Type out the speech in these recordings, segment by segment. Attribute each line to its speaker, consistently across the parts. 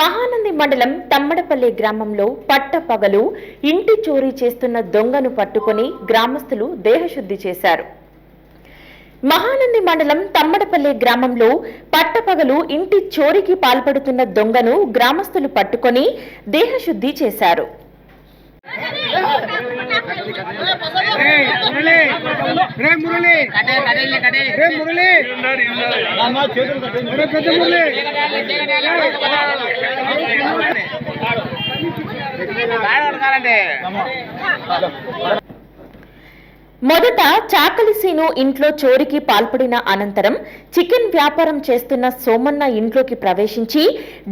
Speaker 1: మహానంది మండలం తమ్మడపల్లి గ్రామంలో పట్టపగలు ఇంటి చోరీ చేస్తున్న దొంగను పట్టుకొని గ్రామస్తులు దేహశుద్ధి చేశారు. మహానంది మండలం తమ్మడపల్లి గ్రామంలో పట్టపగలు ఇంటి చోరీకి పాల్పడుతున్న దొంగను గ్రామస్తులు పట్టుకొని దేహశుద్ధి చేశారు.
Speaker 2: రే మురళి. రే మురళి. రే పెద్ద మురళి.
Speaker 1: మొదట చాకలిసీను ఇంట్లో చోరీకి పాల్పడిన అనంతరం చికెన్ వ్యాపారం చేస్తున్న సోమన్న ఇంట్లోకి ప్రవేశించి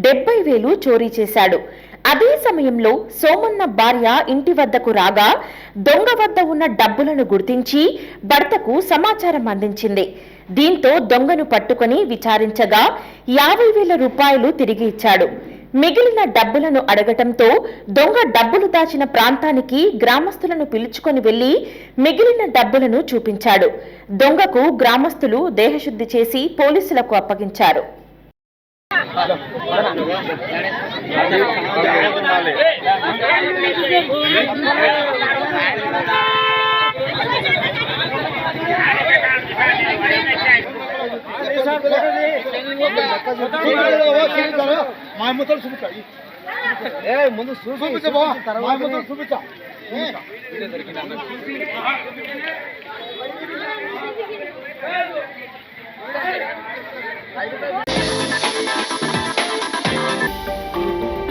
Speaker 1: డెబ్బై వేలు చోరీ చేశాడు. అదే సమయంలో సోమన్న భార్య ఇంటి వద్దకు రాగా దొంగ వద్ద ఉన్న డబ్బులను గుర్తించి భర్తకు సమాచారం అందించింది. దీంతో దొంగను పట్టుకుని విచారించగా యాభై వేల రూపాయలు తిరిగి ఇచ్చాడు. మిగిలిన డబ్బులను అడగటంతో దొంగ డబ్బులు దాచిన ప్రాంతానికి గ్రామస్తులను పిలుచుకొని వెళ్ళి మిగిలిన డబ్బులను చూపించాడు. దొంగకు గ్రామస్తులు దేహశుద్ధి చేసి పోలీసులకు అప్పగించారు.
Speaker 2: మా ముద్దలు చూపించా ఏ ముందు చూపించా మా ముద్దలు చూపించా